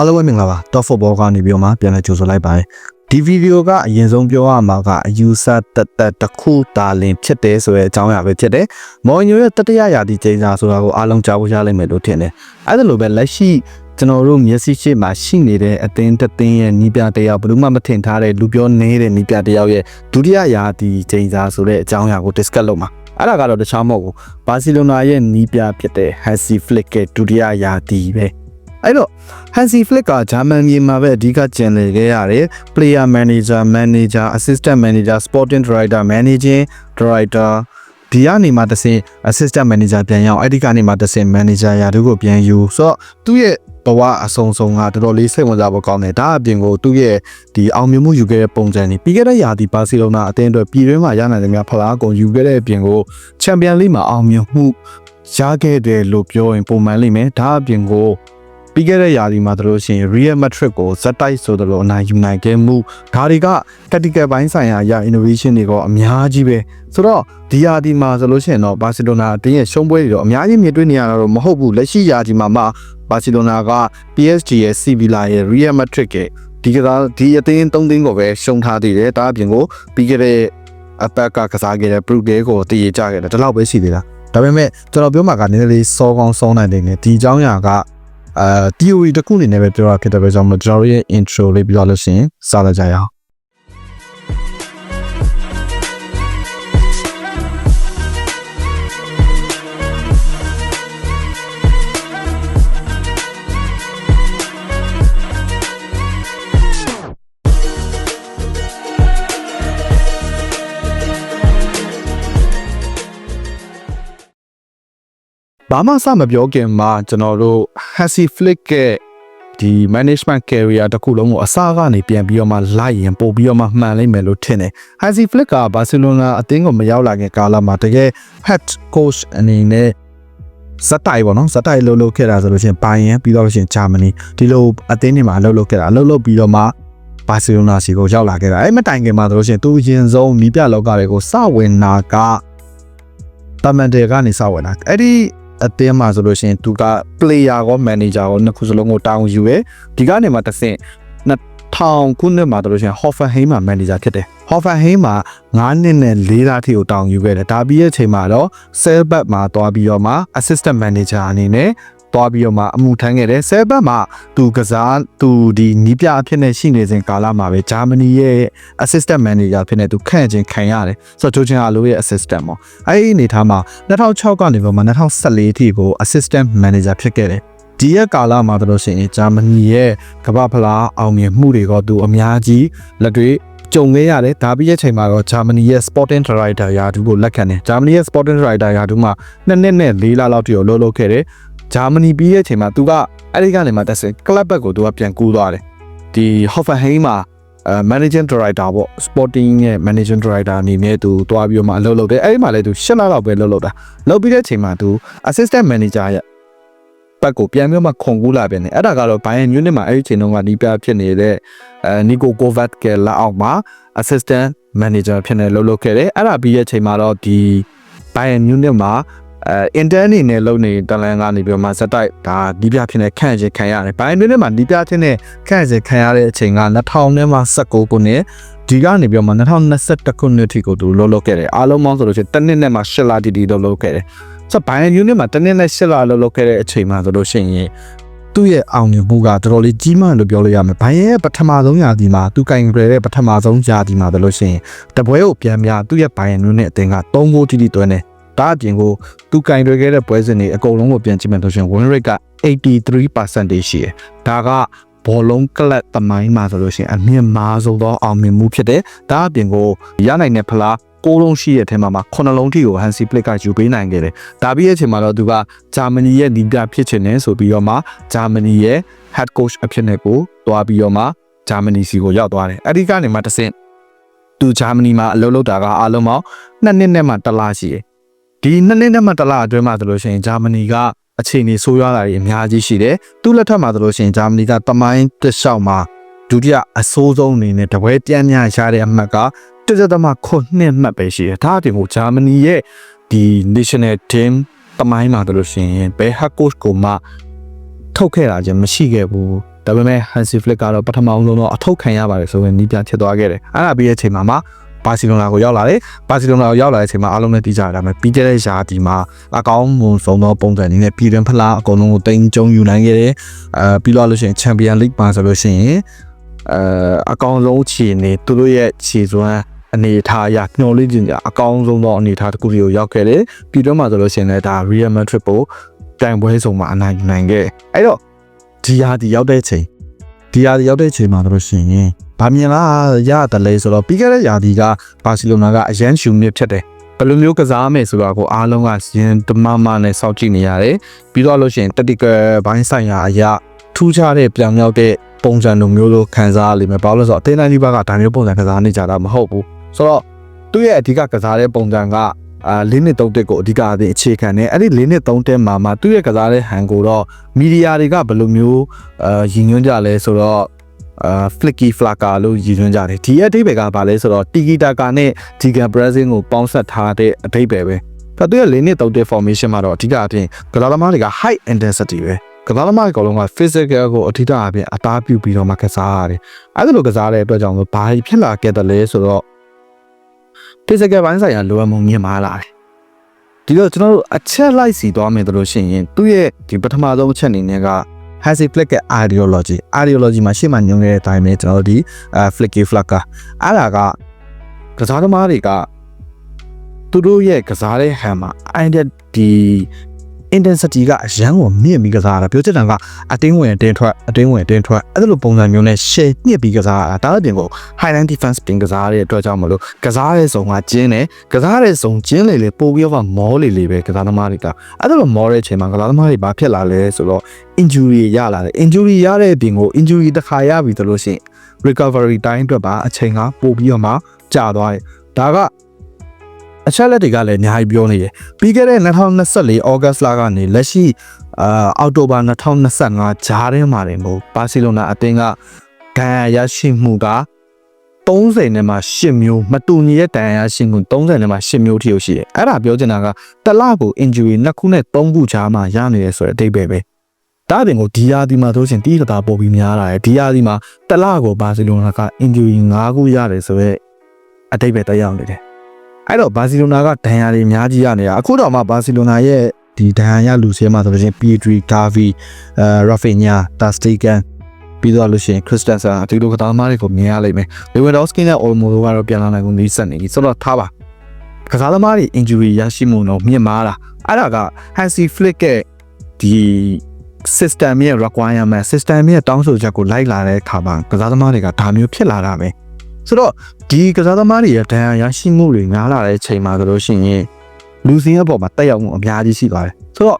အားလုံးပဲမင်္ဂလာပါ Top Football ကနေပြီးတော့မှပြန်လည်ကြိုဆိုလိုက်ပါတယ်ဒီဗီဒီယိုကအရင်ဆုံးပြောရမှာကအယူဆတက်တက်တစ်ခုတာလင်ဖြစ်တယ်ဆိုတဲ့အကြောင်းအရာပဲဖြစ်တယ်မော်ညိုရဲ့တတိယရာသီချိန်စာဆိုတာကိုအားလုံးကြားဖို့ရလိမ့်မယ်လို့ထင်တယ်အဲ့ဒါလိုပဲလက်ရှိကျွန်တော်တို့မျက်စိရှိမှာရှိနေတဲ့အသင်းတစ်သင်းရဲ့နီးပြတယောက်ဘယ်သူမှမထင်ထားတဲ့လူပြောနေတဲ့နီးပြတယောက်ရဲ့ဒုတိယရာသီချိန်စာဆိုတဲ့အကြောင်းအရာကို discuss လုပ်မှာအဲ့ဒါကတော့တခြားမဟုတ်ဘူးဘာစီလိုနာရဲ့နီးပြဖြစ်တဲ့ Hansi Flick ရဲ့ဒုတိယရာသီပဲ အဲ့တော့ Hansi Flick ကဂျာမန်ပြည်မှာပဲအဓိကကျင်လည်ခဲ့ရတယ် player manager manager assistant manager sporting director managing director ဒီကနေမှတစ်ဆင့် assistant manager ပြန်ရောက်အဲ့ဒီကနေမှတစ်ဆင့် manager ရာတို့ကိုပြန်ယူဆိုတော့သူ့ရဲ့ဘဝအဆုံးဆုံးကတော်တော်လေးစိတ်ဝင်စားဖို့ကောင်းတယ်ဒါအပြင်ကိုသူ့ရဲ့ဒီအောင်မြင်မှုယူခဲ့တဲ့ပုံစံတွေပြီးခဲ့တဲ့ရာသီဘာစီလိုနာအသင်းအတွက်ပြည်တွင်းမှာရနိုင်တဲ့များဖလားကုန်ယူခဲ့တဲ့အပြင်ကိုချန်ပီယံလိမှာအောင်မြင်မှုရခဲ့တယ်လို့ပြောရင်ပုံမှန်လိမ့်မယ်ဒါအပြင်ကို ပြီးခဲ့တဲ့ရာသီမှာတို့ရှိရင် Real Madrid ကိုဇက်တိုက်ဆိုသလိုအနိုင်ယူနိုင်ခဲ့မှုဒါတွေက tactical ဘိုင်းဆိုင်ရာရ innovation တွေကအများကြီးပဲဆိုတော့ဒီရာသီမှာဆိုလို့ရှိရင်တော့ဘာစီလိုနာအတင်းရဲ့ရှုံးပွဲတွေတော့အများကြီးမြင်တွေ့နေရတာတော့မဟုတ်ဘူးလက်ရှိရာသီမှာမှဘာစီလိုနာက PSG ရဲ့ Sevilla ရဲ့ Real Madrid ရဲ့ဒီကစားဒီအသင်း၃သင်းကိုပဲရှုံးထားသေးတယ်ဒါအပြင်ကိုပြီးခဲ့တဲ့အပက်ကကစားခဲ့တဲ့ Brugge ကိုတည်ရကြခဲ့တယ်ဒီလောက်ပဲရှိသေးတာဒါပေမဲ့ကျွန်တော်ပြောမှာကနည်းနည်းလေးစောကောင်းစောနိုင်တယ်ねဒီအကြောင်းအရာက အာ theory တစ်ခုအနေနဲ့ပဲပြောတာဖြစ်တဲ့ပဲကြောင့်မလို့ကျွန်တော်တို့ရဲ့ intro လေးပြောလို့ရှိရင်စလာကြရအောင် ဘာမှစမပြောခင်မှာကျွန်တော်တို့ Hansi Flick ရဲ့ဒီ management career တစ်ခုလုံးကိုအစားကနေပြန်ပြီးတော့မှလိုက်ရင်ပို့ပြီးတော့မှမှန်လိမ့်မယ်လို့ထင်တယ်။ Hansi Flick ကဘာစီလိုနာအသင်းကိုမရောက်လာခင်ကာလမှာတကယ် head coach အနေနဲ့ဇက်တိုက်ပေါ့နော်ဇက်တိုက်လှုပ်လှုပ်ခဲ့တာဆိုလို့ရှိရင်ဘိုင်ယန်ပြီးတော့လို့ရှိရင်ဂျာမနီဒီလိုအသင်းတွေမှာလှုပ်လှုပ်ခဲ့တာလှုပ်လှုပ်ပြီးတော့မှဘာစီလိုနာစီကိုရောက်လာခဲ့တာအဲ့မတိုင်ခင်မှာဆိုလို့ရှိရင်သူရင်ဆုံးနီးပြလောကတွေကိုစဝင်နာကတမန်တယ်ကနေစဝင်တာအဲ့ဒီ အသင်းမှာဆိုလို့ရှိရင်သူက player ကော manager ကောနှစ်ခုစလုံးကိုတာဝန်ယူရဲဒီကနေမှတစ်ဆင့်2000ခုနှစ်မှာဆိုလို့ရှိရင် Hoffenheim မှာ manager ဖြစ်တယ် Hoffenheim မှာ9နှစ်နဲ့4လထိကိုတာဝန်ယူခဲ့တယ်ဒါပြီးရဲ့အချိန်မှာတော့ Selbert မှာတွားပြီးတော့မှ assistant manager အနေနဲ့ တွားပြီးတော့မှအမှုထမ်းခဲ့တယ် Selbert မှာသူကစားသူဒီနီးပြအဖြစ်နဲ့ရှိနေစဉ်ကာလမှာပဲဂျာမနီရဲ့ assistant manager ဖြစ်နေသူခန့်ချင်းခံရတယ်ဆိုတော့ဂျိုချင်အာလိုရဲ့ assistant ပေါ့အဲ့ဒီအနေထားမှာ2006ကနေပြီးမှ2014ထိကို assistant manager ဖြစ်ခဲ့တယ်ဒီရက်ကာလမှာတို့ရှိရင်ဂျာမနီရဲ့ကမ္ဘာဖလားအောင်မြင်မှုတွေကသူအများကြီးလက်တွေ့ကြုံခဲ့ရတယ်ဒါပြီးရဲ့ချိန်မှာတော့ဂျာမနီရဲ့ Sporting Director ရာထူးကိုလက်ခံတယ်ဂျာမနီရဲ့ Sporting Director ရာထူးမှာနှစ်နှစ်နဲ့၄လလောက်တည်းကိုလှုပ်လှုပ်ခဲ့တယ် ဂျာမနီပြီးရဲ့ချိန်မှာသူကအဲ့ဒီကနေမှတက်စင်ကလပ်ဘက်ကိုသူကပြန်ကူးသွားတယ်ဒီ Hoffenheim မှာအဲ managing director ပေါ့ sporting ရဲ့ managing director အနေနဲ့သူတွားပြီးတော့မှအလုပ်လုပ်တယ်အဲ့ဒီမှာလည်းသူ၈လလောက်ပဲလုပ်လုပ်တာလုပ်ပြီးတဲ့ချိန်မှာသူ assistant manager ရဲ့ဘက်ကိုပြန်ပြီးမှခုံကူးလာပြန်တယ်အဲ့ဒါကတော့ဘိုင်ယန်မြူနစ်မှာအဲ့ဒီချိန်တုန်းကနီးပြဖြစ်နေတဲ့အဲနီကိုကိုဗတ်ကလက်အောက်မှာ assistant manager ဖြစ်နေလှုပ်လှုပ်ခဲ့တယ်အဲ့ဒါပြီးရဲ့ချိန်မှာတော့ဒီဘိုင်ယန်မြူနစ်မှာ အဲ intern အနေနဲ့လုပ်နေတလန်ကနေပြီးတော့မှဇက်တိုက်ဒါဒီပြဖြစ်နေခန့်ချင်ခံရတယ်ဘိုင်ယန်မြူနစ်မှာဒီပြဖြစ်နေခန့်ချင်ခံရတဲ့အချိန်က2000နဲ့မှ19ခုနှစ်ဒီကနေပြီးတော့မှ2021ခုနှစ်ထိကိုသူလှုပ်လှုပ်ခဲ့တယ်အားလုံးပေါင်းဆိုလို့ရှိရင်တစ်နှစ်နဲ့မှ8လတီတီလှုပ်လှုပ်ခဲ့တယ်ဆိုတော့ဘိုင်ယန်ယူနစ်မှာတစ်နှစ်နဲ့8လလှုပ်လှုပ်ခဲ့တဲ့အချိန်မှာဆိုလို့ရှိရင်သူ့ရဲ့အောင်မြင်မှုကတော်တော်လေးကြီးမားလို့ပြောလို့ရမယ်။ဘိုင်ရဲ့ပထမဆုံးရာသီမှာသူကင်ကြတဲ့ပထမဆုံးရာသီမှာဆိုလို့ရှိရင်တပွဲကိုပြန်များသူ့ရဲ့ဘိုင်ယန်နူးနဲ့အတင်းက3ဂိုးတိတိတွဲနေ။ ဒါအပြင်ကိုသူကင်တွေခဲ့တဲ့ပွဲစဉ်တွေအကုန်လုံးကိုပြန်ကြည့်မယ်ဆိုရင် win rate က83%ရှိတယ်။ဒါကဘောလုံးကလပ်သမိုင်းမှာဆိုလို့ရှိရင်အမြင့်မားဆုံးသောအောင်မြင်မှုဖြစ်တယ်။ဒါအပြင်ကိုရနိုင်တဲ့ဖလားကိုလုံးရှိရဲ့အထက်မှာမှာခုနှလုံးထိကို Hansi Flick ကယူပေးနိုင်ခဲ့တယ်။ဒါပြီးရဲ့အချိန်မှာတော့သူကဂျာမနီရဲ့နီးပြဖြစ်ချင်တယ်ဆိုပြီးတော့မှဂျာမနီရဲ့ head coach အဖြစ်နဲ့ကိုတွားပြီးတော့မှဂျာမနီစီကိုရောက်သွားတယ်။အဲဒီကနေမှတဆင့်သူဂျာမနီမှာအလုပ်လုပ်တာကအားလုံးပေါင်းနှစ်နှစ်နဲ့မှတစ်လရှိတယ်။ ဒီနှစ်နှစ်နဲ့မှတစ်လအတွင်းမှာဆိုလို့ရှိရင်ဂျာမနီကအခြေအနေဆိုးရွားတာတွေအများကြီးရှိတယ်။သူ့လက်ထက်မှာဆိုလို့ရှိရင်ဂျာမနီကတမိုင်းတစ်လျှောက်မှာဒုတိယအဆိုးဆုံးအနေနဲ့တပွဲတန်းများရတဲ့အမှတ်ကတစ်သက်သမခုနှစ်မှတ်ပဲရှိတယ်။ဒါအပြင်ကိုဂျာမနီရဲ့ဒီ national team တမိုင်းမှာဆိုလို့ရှိရင်ဘယ်ဟာ coach ကိုမှထုတ်ခဲ့တာချင်းမရှိခဲ့ဘူးဒါပေမဲ့ Hansi Flick ကတော့ပထမဆုံးတော့အထုတ်ခံရပါတယ်ဆိုရင်နီးပြဖြစ်သွားခဲ့တယ်အဲ့ဒါပြီးတဲ့အချိန်မှာမှ ဘာစီလိုနာကိုရောက်လာတယ်ဘာစီလိုနာကိုရောက်လာတဲ့အချိန်မှာအားလုံးလည်းသိကြရတာပဲပြီးခဲ့တဲ့ရာသီမှာအကောင်းမွန်ဆုံးသောပုံစံအနေနဲ့ပြည်တွင်းဖလားအကုန်လုံးကိုတင်ကြုံယူနိုင်ခဲ့တယ်အဲပြီးတော့လို့ရှိရင် Champion League မှာဆိုလို့ရှိရင်အဲအကောင်းဆုံးခြေနေသူတို့ရဲ့ခြေစွမ်းအနေအထားအရညှော်လေးခြင်းအကောင်းဆုံးသောအနေအထားတစ်ခုကိုရောက်ခဲ့တယ်ပြည်တွင်းမှာဆိုလို့ရှိရင်လည်းဒါ Real Madrid ကိုတိုင်ပွဲဆုံးမှာအနိုင်ယူနိုင်ခဲ့အဲ့တော့ဒီဟာဒီရောက်တဲ့ချိန် ဒီဟာဒီရောက်တဲ့ချိန်မှာဆိုလို့ရှိရင်ဗာမြင်လားရတယ်လေဆိုတော့ပြီးခဲ့တဲ့ရာသီကဘာစီလိုနာကအရန်ရှူနစ်ဖြစ်တယ်ဘယ်လိုမျိုးကစားမယ်ဆိုတာကိုအားလုံးကရင်တမမနဲ့စောင့်ကြည့်နေရတယ်ပြီးတော့လို့ရှိရင် tactical ဘိုင်းဆိုင်ရာအရာထူးခြားတဲ့ပြောင်မြောက်တဲ့ပုံစံလိုမျိုးလိုခံစားရလိမ့်မယ်ဘာလို့လဲဆိုတော့အသေးနိုင်ဒီဘက်ကဒါမျိုးပုံစံကစားနေကြတာမဟုတ်ဘူးဆိုတော့သူ့ရဲ့အဓိကကစားတဲ့ပုံစံက အာလေးနှစ်သုံးတက်ကိုအဓိကအပြင်အခြေခံနေအဲ့ဒီလေးနှစ်သုံးတက်မှာမှသူ့ရဲ့ကစားတဲ့ဟန်ကိုတော့မီဒီယာတွေကဘယ်လိုမျိုးအာရည်ညွှန်းကြလဲဆိုတော့အာ flicky flaka လို့ရည်ညွှန်းကြတယ်ဒီရဲ့အဓိပ္ပာယ်ကဘာလဲဆိုတော့ tiki taka နဲ့ tiga brazil ကိုပေါင်းစပ်ထားတဲ့အဓိပ္ပာယ်ပဲဒါသူရဲ့လေးနှစ်သုံးတက် formation မှာတော့အဓိကအပြင်ကစားသမားတွေက high intensity ပဲကစားသမားတွေအကုန်လုံးက physical ကိုအဓိကအပြင်အသားပြုပြီးတော့မှကစားရတယ်အဲ့ဒါလိုကစားတဲ့အတွက်ကြောင့်လို့ဘာဖြစ်လာခဲ့တယ်လဲဆိုတော့ physical ဘိုင်းဆိုင်ရာလိုအပ်မှုမြင့်မားလာတယ်ဒီတော့ကျွန်တော်တို့အချက်လိုက်စီသွားမယ်တို့ရှိရင်သူ့ရဲ့ဒီပထမဆုံးအချက်အနေနဲ့က Hansi Flick ရဲ့ ideology ideology မှာရှေ့မှာညွှန်ခဲ့တဲ့အတိုင်းပဲကျွန်တော်တို့ဒီအဲ Flicky Flacker အဲ့ဒါကကစားသမားတွေကသူတို့ရဲ့ကစားတဲ့ဟန်မှာ identity intensity ကအရန်ကိုမြင့်ပြီးကစားတာပြောချင်တာကအတင်းဝင်တင်းထွက်အတင်းဝင်တင်းထွက်အဲ့လိုပုံစံမျိုးနဲ့ share ညှစ်ပြီးကစားတာဒါအပြင်ကို highline defense ပြင်ကစားရတဲ့အတွက်ကြောင့်မလို့ကစားတဲ့စုံကကျင်းတယ်ကစားတဲ့စုံကျင်းလေလေပို့ပြီးတော့မောလေလေပဲကစားသမားတွေကအဲ့လိုမောတဲ့အချိန်မှာကစားသမားတွေဘာဖြစ်လာလဲဆိုတော့ injury ရလာတယ် injury ရတဲ့အပြင်ကို injury တစ်ခါရပြီဆိုလို့ရှိရင် recovery time အတွက်ပါအချိန်ကပို့ပြီးတော့မှကြာသွားတယ်ဒါက အချက်လက်တွေကလည်းအများကြီးပြောနေတယ်ပြီးခဲ့တဲ့2024 August လကနေလက်ရှိအာအောက်တိုဘာ2025ဂျားထဲမှာတင်ကိုဘာစီလိုနာအသင်းကဒဏ်ရာရရှိမှုက30နဲ့မှ10မျိုးမတူညီတဲ့ဒဏ်ရာရရှိမှု30နဲ့မှ10မျိုးထိရှိတယ်အဲ့ဒါပြောချင်တာကတစ်လကို injury နှစ်ခုနဲ့3ခုကြားမှာရနေတယ်ဆိုတဲ့အတိတ်ပဲပဲဒါတင်ကိုဒီယာဒီမှာဆိုရှင်တီးတာပို့ပြီးများလာတယ်ဒီယာဒီမှာတစ်လကိုဘာစီလိုနာက injury 5ခုရတယ်ဆိုတော့အတိတ်ပဲတက်ရောက်နေတယ် အဲ့တော့ဘာစီလိုနာကဒဏ်ရာတွေအများကြီးရနေတာအခုတော့မှဘာစီလိုနာရဲ့ဒီဒဏ်ရာရလူစဲမှာဆိုလို့ရှိရင် Pedri, Gavi, အဲ Rafinha, Ter Stegen ပြီးတော့လို့ရှိရင် Christensen အတူတူကတောင်းသမားတွေကိုမြင်ရလိမ့်မယ်။ Lewandowski နဲ့ Olmo တို့ကတော့ပြန်လာနိုင်ကုန်ပြီးဆက်နေပြီဆိုတော့ထားပါ။ကစားသမားတွေ injury ရရှိမှုတော့မြင့်မားလာ။အဲ့ဒါက Hansi Flick ရဲ့ဒီ system ရဲ့ requirement system ရဲ့တောင်းဆိုချက်ကိုလိုက်လာတဲ့အခါမှာကစားသမားတွေကဒါမျိုးဖြစ်လာတာပဲ။ ဆိုတော့ဒီကစားသမားတွေရဲ့ဒဏ်ရာရရှိမှုတွေများလာတဲ့အချိန်မှာဆိုလို့ရှိရင်လူစင်းရဲ့ပေါ်မှာတက်ရောက်မှုအများကြီးရှိပါတယ်။ဆိုတော့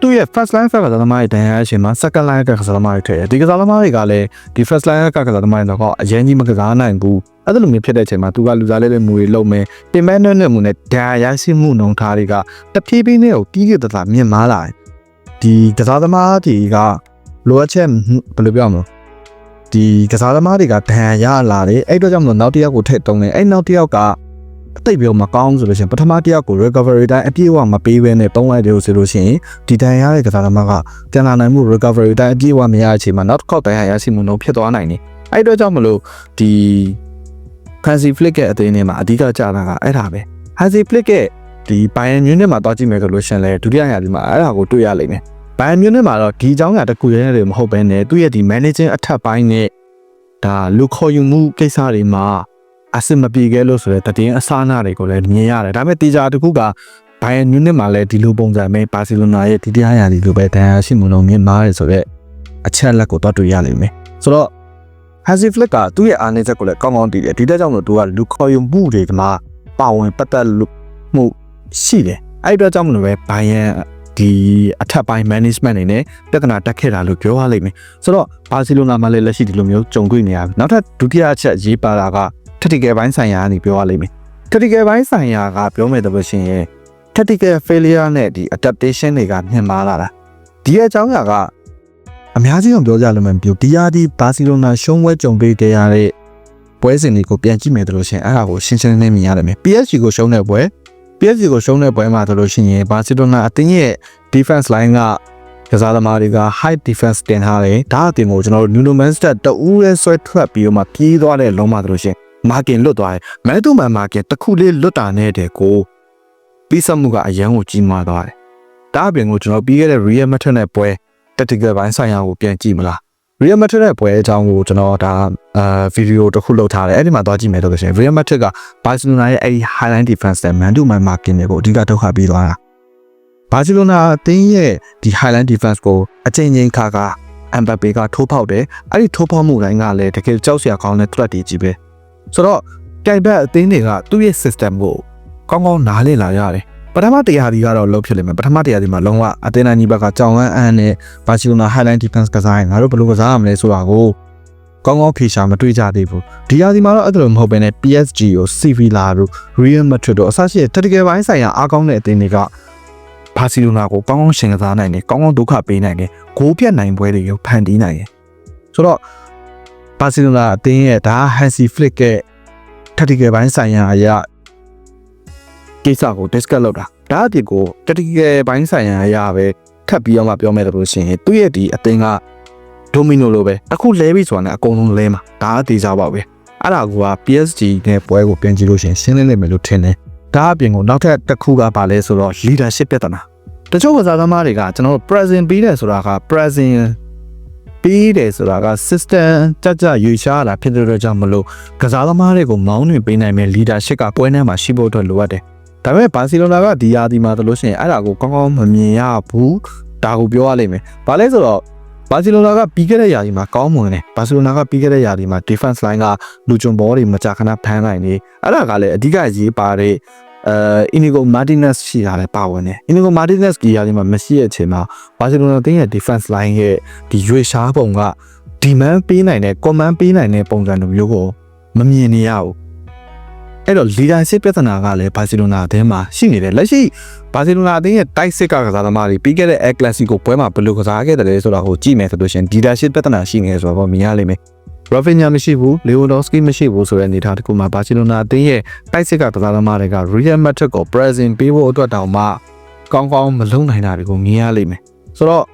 သူ့ရဲ့ first line ကစားသမားတွေဒဏ်ရာရရှိမှာ second line ကကစားသမားတွေထည့်တယ်ဒီကစားသမားတွေကလည်းဒီ first line ကကစားသမားတွေတော့အရင်ကြီးမကစားနိုင်ဘူးအဲ့လိုမျိုးဖြစ်တဲ့အချိန်မှာသူကလူစားလေးတွေမူတွေလုံမယ်တင်မဲနဲ့နဲ့မူနဲ့ဒဏ်ရာရရှိမှုနှုန်းထားတွေကတဖြည်းဖြည်းနဲ့ကိုတီးကြတသာမြင့်မားလာတယ်ဒီကစားသမားတွေကလိုအပ်ချက်ဘယ်လိုပြောမလဲ ဒီကစားသမားတွေကဒဏ်ရာရလာတယ်အဲ့တော့ကြောင့်မလို့နောက်တစ်ယောက်ကိုထည့်တုံးတယ်အဲ့နောက်တစ်ယောက်ကအသိပြောမကောင်းဆိုလို့ရှိရင်ပထမတစ်ယောက်ကို recovery တိုင်းအပြည့်အဝမပေးဘဲနဲ့တုံးလိုက်တယ်ဆိုလို့ရှိရင်ဒီတန်ရတဲ့ကစားသမားကပြန်လာနိုင်မှု recovery တိုင်းအပြည့်အဝမရတဲ့အချိန်မှာနောက်တစ်ခေါက်တန်ရရရှိမှုနှုန်းဖြစ်သွားနိုင်တယ်အဲ့အတွက်ကြောင့်မလို့ဒီ Hansi Flick ရဲ့အသင်းထဲမှာအဓိကကြာတာကအဲ့ဒါပဲ Hansi Flick ရဲ့ဒီ Bayern Munich မှာတွားကြည့်မယ်ဆိုလို့ရှိရင်လည်းဒုတိယရာသီမှာအဲ့ဒါကိုတွေ့ရလိမ့်မယ် Bayern Munich မှာတော့ဒီအကြောင်းအရာတစ်ခုတည်းနဲ့မဟုတ်ဘဲနဲ့သူ့ရဲ့ဒီ managing အထက်ပိုင်းနဲ့ဒါလူခေါ်ယူမှုကိစ္စတွေမှာအဆင်မပြေခဲ့လို့ဆိုတဲ့တည်င်းအစားအနာတွေကိုလည်းမြင်ရတယ်ဒါပေမဲ့တေချာတစ်ခုကဘိုင်ယန်မြူနစ်မှာလည်းဒီလိုပုံစံပဲဘာစီလိုနာရဲ့ဒီတရားရာဒီလိုပဲဒဏ်ရာရှိမှုလုံးမြင်မာတယ်ဆိုတော့အချက်လက်ကိုတော့တွေ့ရလိမ့်မယ်ဆိုတော့ Hansi Flick ကသူ့ရဲ့အားနည်းချက်ကိုလည်းကောင်းကောင်းသိတယ်ဒီတက်ကြောင့်လို့သူကလူခေါ်ယူမှုတွေမှာပါဝင်ပတ်သက်မှုရှိတယ်အဲ့ဒီအတွက်ကြောင့်မလို့ပဲဘိုင်ယန် ဒီအထက်ပိုင်း management အနေနဲ့ပြဿနာတက်ခဲ့တာလို့ပြောရလိမ့်မယ်ဆိုတော့ဘာစီလိုနာမှာလည်းလက်ရှိဒီလိုမျိုးကြုံတွေ့နေရပြီနောက်ထပ်ဒုတိယအချက်ရေးပါတာက tactical ဘိုင်းဆိုင်ရာကနေပြောရလိမ့်မယ် tactical ဘိုင်းဆိုင်ရာကပြောမယ်တော့ရှင်ရဲ့ tactical failure နဲ့ဒီ adaptation တွေကမြင်မာလာတာဒီအကြောင်းအရာကအများကြီးအောင်ပြောကြလို့မပြောဒီယာဒီဘာစီလိုနာရှုံးဝဲကြုံတွေ့ကြရတဲ့ပွဲစဉ်တွေကိုပြန်ကြည့်မယ်လို့ရှင်အဲ့ဒါကိုရှင်းရှင်းလင်းလင်းမြင်ရတယ်မယ် PSG ကိုရှုံးတဲ့ပွဲ PSG ကိုရှုံးတဲ့ပွဲမှာဆိုလို့ရှိရင်ဘာစီလိုနာအသင်းရဲ့ defense line ကကစားသမားတွေက high defense တင်ထားတယ်ဒါအပြင်ကိုကျွန်တော်တို့ Nuno Manchester တူးရဲဆွဲထွက်ပြီးတော့မှပြေးသွားတဲ့လုံးမတို့ရှင်မာကင်လွတ်သွားတယ်မဲတူမန်မာကင်တစ်ခုလေးလွတ်တာနဲ့တဲ့ကိုပြီးဆက်မှုကအရန်ကိုကြီးမားသွားတယ်ဒါအပြင်ကိုကျွန်တော်ပြီးခဲ့တဲ့ Real Madrid နဲ့ပွဲ tactical ဘိုင်းဆိုင်ရာကိုပြန်ကြည့်မလား Real Madrid ရဲ့ပွဲအကြောင်းကိုကျွန်တော်ဒါအာဗီဒီယိုတစ်ခုလုပ်ထားတယ်အဲ့ဒီမှာသွားကြည့်မယ်တော့ဆိုရင် Real Madrid က Barcelona ရဲ့အဲ့ဒီ highline defense နဲ့ man to man marking တွေကိုအဓိကဒုက္ခပေးသွားတာ Barcelona အသင်းရဲ့ဒီ highline defense ကိုအချိန်ချင်းခါခါ Mbappe ကထိုးပေါက်တယ်အဲ့ဒီထိုးပေါက်မှုတိုင်းကလည်းတကယ်ကြောက်စရာကောင်းတဲ့ threat တွေကြီးပဲဆိုတော့ကြိုင်ဘက်အသင်းတွေကသူ့ရဲ့ system ကိုကောင်းကောင်းနားလည်လာရတယ် ပထမတရားဒီကတော့လုံးဖြစ်လိမ့်မယ်ပထမတရားဒီမှာလုံးဝအသင်းနိုင်ကြီးဘက်ကကြောင်ဝမ်းအန်းနဲ့ဘာစီလိုနာ highline defense ကစားရင်ငါတို့ဘယ်လိုကစားရမလဲဆိုတာကိုကောင်းကောင်းဖြေရှာမတွေ့ကြသေးဘူးဒီယာဒီမှာတော့အဲ့လိုမဟုတ်ဘဲနဲ့ PSG ကို Sevilla တို့ Real Madrid တို့အစရှိတဲ့ tactical ဘိုင်းဆိုင်ရာအားကောင်းတဲ့အသင်းတွေကဘာစီလိုနာကိုကောင်းကောင်းရှင်ကစားနိုင်တယ်ကောင်းကောင်းဒုက္ခပေးနိုင်တယ်ဂိုးပြတ်နိုင်ပွဲတွေကိုဖန်တီးနိုင်တယ်ဆိုတော့ဘာစီလိုနာအသင်းရဲ့ဒါ Hansi Flick ရဲ့ tactical ဘိုင်းဆိုင်ရာအရာ ကိစ္စကို discuss လုပ်တာဒါအပြင်ကို tactical ဘိုင်းဆိုင်ရာအရာပဲထပ်ပြီးတော့မှပြောမယ်လို့ရှိရင်သူ့ရဲ့ဒီအသင်းက domino လိုပဲအခုလဲပြီဆိုတာနဲ့အကုန်လုံးလဲမှာဒါအသေးစားပါပဲအဲ့ဒါက PSG နဲ့ပွဲကိုပြန်ကြည့်လို့ရှိရင်ရှင်းလင်းလိမ့်မယ်လို့ထင်တယ်ဒါအပြင်ကိုနောက်ထပ်တစ်ခုကပါလဲဆိုတော့ leadership ပြဿနာတချို့ကစားသမားတွေကကျွန်တော်တို့ present ပြီးတယ်ဆိုတာက present ပြီးတယ်ဆိုတာက system ကြကြရွေရှားတာဖြစ်တဲ့အတွက်ကြောင့်မလို့ကစားသမားတွေကိုမောင်းနှင်ပေးနိုင်မဲ့ leadership ကပွဲထဲမှာရှိဖို့အတွက်လိုအပ်တယ် ဒါပေမဲ့ဘာစီလိုနာကဒီယာဒီမှာသလို့ရှိရင်အဲ့ဒါကိုကောင်းကောင်းမမြင်ရဘူးဒါကိုပြောရလိမ့်မယ်။ဘာလဲဆိုတော့ဘာစီလိုနာကပြီးခဲ့တဲ့ယာဒီမှာကောင်းမွန်တယ်။ဘာစီလိုနာကပြီးခဲ့တဲ့ယာဒီမှာ defense line ကလူဂျွန်ဘောတွေမကြာခဏဖမ်းနိုင်နေ။အဲ့ဒါကလည်းအဓိကရေးပါတဲ့အဲအီနီဂိုမာတီနက်ရှိတာလည်းပါဝင်တယ်။အီနီဂိုမာတီနက်ဒီယာဒီမှာမရှိတဲ့အချိန်မှာဘာစီလိုနာတင်းရဲ့ defense line ရဲ့ဒီရွေရှားပုံက demand ပေးနိုင်တဲ့ command ပေးနိုင်တဲ့ပုံစံမျိုးကိုမမြင်နေရဘူး။ အဲ့တော့ leadership ပြဿနာကလည်းဘာစီလိုနာအသင်းမှာရှိနေတယ်လက်ရှိဘာစီလိုနာအသင်းရဲ့တိုက်စစ်ကကစားသမားတွေပြီးခဲ့တဲ့ El Clasico ပွဲမှာဘယ်လိုကစားခဲ့တယ်လဲဆိုတာကိုကြည့်မယ်ဆိုလို့ရှိရင် leadership ပြဿနာရှိနေတယ်ဆိုတော့မြင်ရလိမ့်မယ် Rafinha မရှိဘူး Lewandowski မရှိဘူးဆိုတဲ့အနေအထားတစ်ခုမှာဘာစီလိုနာအသင်းရဲ့တိုက်စစ်ကကစားသမားတွေက Real Madrid ကို present ပေးဖို့အတွက်တောင်မှကောင်းကောင်းမလုပ်နိုင်တာတွေကိုမြင်ရလိမ့်မယ်ဆိုတော့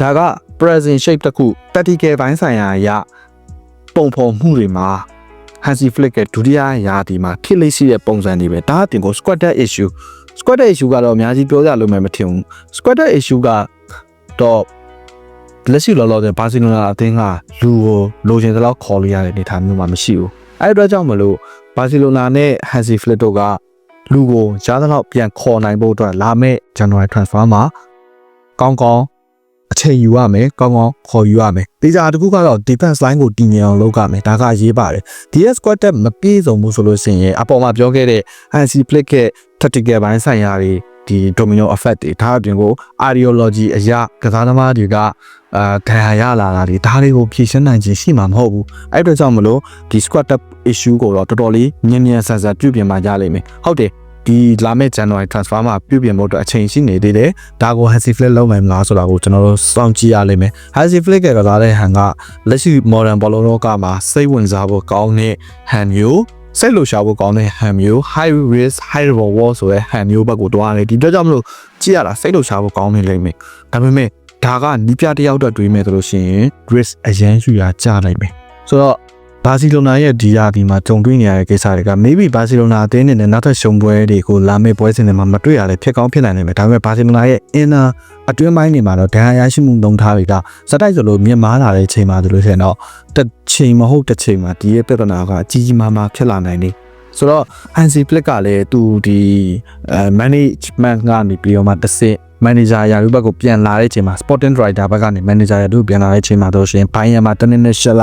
ဒါက present shape တစ်ခု tactical ဘိုင်းဆိုင်ရာအရပုံဖော်မှုတွေမှာ Hansi Flick ရဲ့ဒုတိယရာသီမှာဖြစ်လိမ့်ရှိတဲ့ပုံစံတွေပဲဒါအပြင်ကို squatter issue squatter issue ကတော့အများကြီးပြောကြလို့မှမထင်ဘူး squatter issue ကတော့လက်ရှိလောလောဆယ်ဘာစီလိုနာအသင်းကလူကိုလိုချင်သလောက်ခေါ်လို့ရတဲ့အနေအထားမျိုးမှမရှိဘူးအဲ့ဒီအတွက်ကြောင့်မလို့ဘာစီလိုနာနဲ့ Hansi Flick တို့ကလူကိုရားသလောက်ပြန်ခေါ်နိုင်ဖို့အတွက်လာမယ့် January transfer မှာကောင်းကောင်းအ ချိန်ယူရမယ်ကောင်းကောင်းခေါ်ယူရမယ်တေချာတစ်ခုကတော့ defense line ကိုတည်ငြိမ်အောင်လုပ်ရမယ်ဒါကရေးပါတယ် DS squad တက်မပြေဆုံးဘူးဆိုလို့ရှိရင်အပေါ်မှာပြောခဲ့တဲ့ Hansi Flick ရဲ့ tactical ဘိုင်းဆိုင်ရာတွေဒီ domino effect တွေဒါအပြင်ကို ideology အရာကစားသမားတွေကအာဒဏ်ရာရလာတာတွေဒါတွေကိုဖြေရှင်းနိုင်ခြင်းရှိမှာမဟုတ်ဘူးအဲ့အတွက်ကြောင့်မလို့ဒီ squad up issue ကိုတော့တော်တော်လေးညံ့ညံ့ဆန်ဆန်ပြုပြင်မှရလိမ့်မယ်ဟုတ်တယ် ဒီလာမယ့် January transfer မှာပြုပြင်ဖို့အတွက်အချိန်ရှိနေသေးတယ်ဒါကို Hansi Flick လုပ်နိုင်မလားဆိုတာကိုကျွန်တော်တို့စောင့်ကြည့်ရလိမ့်မယ် Hansi Flick ကကစားတဲ့ဟန်ကလက်ရှိ modern ဘောလုံးလောကမှာစိတ်ဝင်စားဖို့ကောင်းတဲ့ဟန်မျိုးစိတ်လှရှားဖို့ကောင်းတဲ့ဟန်မျိုး high risk high reward ဆိုတဲ့ဟန်မျိုးဘက်ကိုတွားတယ်ဒီအတွက်ကြောင့်မလို့ကြည့်ရတာစိတ်လှရှားဖို့ကောင်းနေလိမ့်မယ်ဒါပေမဲ့ဒါကနီးပြတယောက်တော့တွေးမယ်ဆိုလို့ရှိရင် risk အရန်ယူရကြနိုင်မယ်ဆိုတော့ ဘာစီလိုနာရဲ့ဒီယာဒီမှာကြုံတွေ့နေရတဲ့ကိစ္စတွေက maybe ဘာစီလိုနာအသင်းနဲ့နောက်ထပ်ရှုံပွဲတွေကိုလာမယ့်ပွဲစဉ်တွေမှာမတွေ့ရလဲဖြစ်ကောင်းဖြစ်နိုင်နိုင်မယ်ဒါပေမဲ့ဘာစီလိုနာရဲ့ inner အတွင်းပိုင်းတွေမှာတော့ဒဏ်ရာရရှိမှုနှုံထားတွေကစတိုက်ဆိုလို့မြင့်မားလာတဲ့ချိန်မှာဆိုလို့ရှိရင်တော့တစ်ချိန်မဟုတ်တစ်ချိန်မှာဒီရဲ့ပြဿနာကအကြီးကြီးမားမားဖြစ်လာနိုင်တယ်ဆိုတော့ Hansi Flick ကလည်းသူဒီအဲ management ကနေပြီးတော့မှတစ် စစ် manager ရာထူးဘက်ကိုပြန်လာတဲ့အချိန်မှာ sporting director ဘက်ကနေ manager ရာထူးပြန်လာတဲ့အချိန်မှာတော့ရှင်ဘိုင်းရမှာတစ်နှစ်နဲ့ရှစ်လ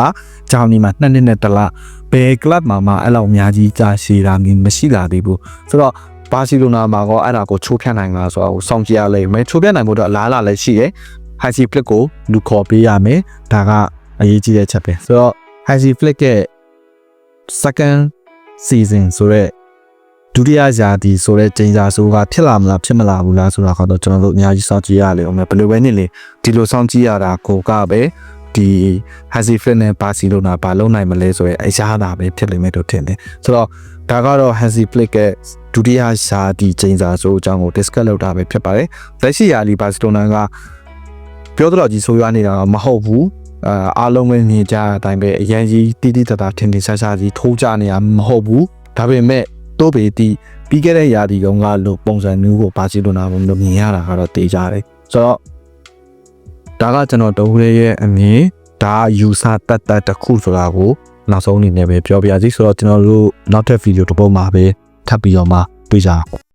ဂျာမနီမှာနှစ်နှစ်နဲ့တစ်လဘယ် club မှာမှအဲ့လောက်အများကြီးကြာရှည်တာမျိုးမရှိလာသေးဘူးဆိုတော့ဘာစီလိုနာမှာကောအဲ့ဒါကိုချိုးဖြတ်နိုင်မှာဆိုတော့စောင့်ကြည့်ရလိမ့်မယ်ချိုးဖြတ်နိုင်ဖို့တော့အလားအလာလည်းရှိတယ် Hansi Flick ကိုလူခေါ်ပေးရမယ်ဒါကအရေးကြီးတဲ့ချက်ပဲဆိုတော့ Hansi Flick ရဲ့ second season ဆိုတော့ ဒုတိယရာသီဆိုတဲ့ချိန်စာဆိုကဖြစ်လာမလားဖြစ်မလာဘူးလားဆိုတာကတော့ကျွန်တော်တို့အများကြီးစောင့်ကြည့်ရလေအောင်မယ်ဘယ်လိုပဲနေလေဒီလိုစောင့်ကြည့်ရတာကိုကပဲဒီ Hansi Flick နဲ့ Barcelona ဘာလုပ်နိုင်မလဲဆိုရင်အရာသာပဲဖြစ်လိမ့်မယ်လို့ထင်တယ်ဆိုတော့ဒါကတော့ Hansi Flick ရဲ့ဒုတိယရှာဒီချိန်စာဆိုအကြောင်းကို discuss လုပ်တာပဲဖြစ်ပါတယ်လက်ရှိရာလီ Barcelona ကပြောတော့ကြီးဆိုးရွားနေတာမဟုတ်ဘူးအာအားလုံးပဲမြင်ကြတဲ့အတိုင်းပဲအရန်ကြီးတိတိတတ်တာထင်ထင်ရှားရှားကြီးထိုးကြနေတာမဟုတ်ဘူးဒါပေမဲ့ တိုးပေတီပြီးခဲ့တဲ့ရာသီတုန်းကလို့ပုံစံမျိုးကိုဘာစီလိုနာဘုံလို့မြင်ရတာကတော့တေးကြတယ်ဆိုတော့ဒါကကျွန်တော်တဦးလေးရဲ့အမြင်ဒါယူဆတတ်တတ်တစ်ခုဆိုတာကိုနောက်ဆုံးအနေနဲ့ပဲပြောပြစီဆိုတော့ကျွန်တော်တို့နောက်ထပ်ဗီဒီယိုတစ်ပုဒ်မှာပဲထပ်ပြီးတော့မှတွေ့ကြအောင်